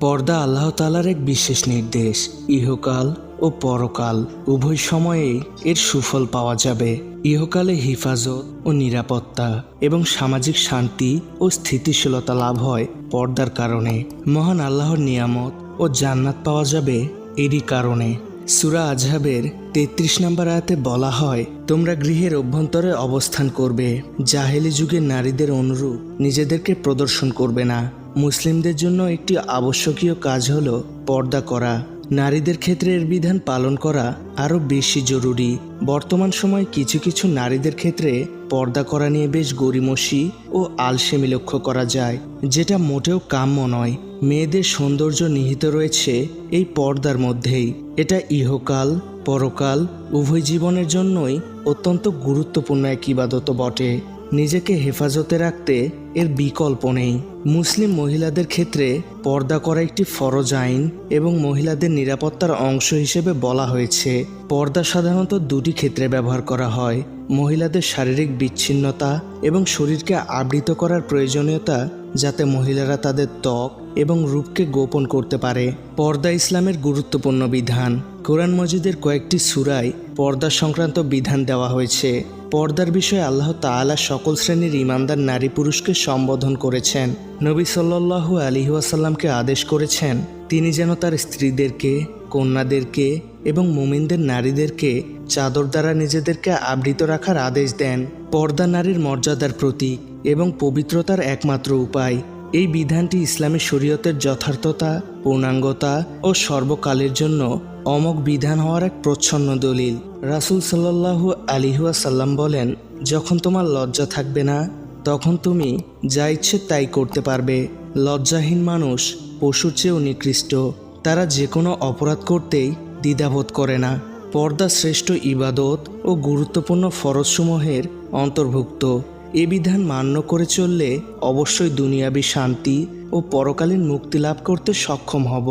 পর্দা আল্লাহ তালার এক বিশেষ নির্দেশ, ইহকাল ও পরকাল। উভয় সময়ে এর সুফল পাওয়া যাবে। ইহকালে হেফাজত ও নিরাপত্তা এবং সামাজিক শান্তি ও স্থিতিশীলতা লাভ হয় পর্দার কারণে। মহান আল্লাহর নিয়ামত ও জান্নাত পাওয়া যাবে এরই কারণে। সুরা আজহাবের তেত্রিশ নম্বর আয়াতে বলা হয়, তোমরা গৃহের অভ্যন্তরে অবস্থান করবে। জাহেলি যুগের নারীদের অনুরূপ নিজেদেরকে প্রদর্শন করবে না। মুসলিমদের জন্য একটি আবশ্যকীয় কাজ হলো পর্দা করা। নারীদের ক্ষেত্রে এর বিধান পালন করা আরও বেশি জরুরি। বর্তমান সময়ে কিছু কিছু নারীদের ক্ষেত্রে পর্দা করা নিয়ে বেশ গরিমসি ও আলসেমি লক্ষ্য করা যায়, যেটা মোটেও কাম্য নয়। মেয়েদের সৌন্দর্য নিহিত রয়েছে এই পর্দার মধ্যেই। এটা ইহকাল, পরকাল, উভয় জীবনের জন্যই অত্যন্ত গুরুত্বপূর্ণ এক ইবাদত বটে। নিজেকে হেফাজতে রাখতে এর বিকল্প নেই। মুসলিম মহিলাদের ক্ষেত্রে পর্দা করা একটি ফরজ আইন এবং মহিলাদের নিরাপত্তার অংশ হিসেবে বলা হয়েছে। পর্দা সাধারণত দুটি ক্ষেত্রে ব্যবহার করা হয়। মহিলাদের শারীরিক বিচ্ছিন্নতা এবং শরীরকে আবৃত করার প্রয়োজনীয়তা যাতে মহিলারা তাদের ত্বক এবং রূপকে গোপন করতে পারে। পর্দা ইসলামের গুরুত্বপূর্ণ বিধান। কোরআন মজিদের কয়েকটি সুরায় পর্দা সংক্রান্ত বিধান দেওয়া হয়েছে। পর্দার বিষয়ে আল্লাহ তাআলা সকল শ্রেণির ইমানদার নারী পুরুষকে সম্বোধন করেছেন। নবী সাল্লাল্লাহু আলী ওয়াসাল্লামকে আদেশ করেছেন, তিনি যেন তার স্ত্রীদেরকে, কন্যাদেরকে এবং মুমিনদের নারীদেরকে চাদর দ্বারা নিজেদেরকে আবৃত রাখার আদেশ দেন। পর্দা নারীর মর্যাদার প্রতীক এবং পবিত্রতার একমাত্র উপায়। এই বিধানটি ইসলামী শরীয়তের যথার্থতা, পূর্ণাঙ্গতা ও সর্বকালের জন্য অমক বিধান হওয়ার এক প্রচ্ছন্ন দলিল। রাসুল সাল্লাহু আলিহুয়া সাল্লাম বলেন, যখন তোমার লজ্জা থাকবে না, তখন তুমি যা ইচ্ছে তাই করতে পারবে। লজ্জাহীন মানুষ পশুর চেয়েও নিকৃষ্ট। তারা যে কোনো অপরাধ করতেই দ্বিধাবোধ করে না। পর্দা শ্রেষ্ঠ ইবাদত ও গুরুত্বপূর্ণ ফরজসমূহের অন্তর্ভুক্ত। এ বিধান মান্য করে চললে অবশ্যই দুনিয়াবি শান্তি ও পরকালীন মুক্তি লাভ করতে সক্ষম হব।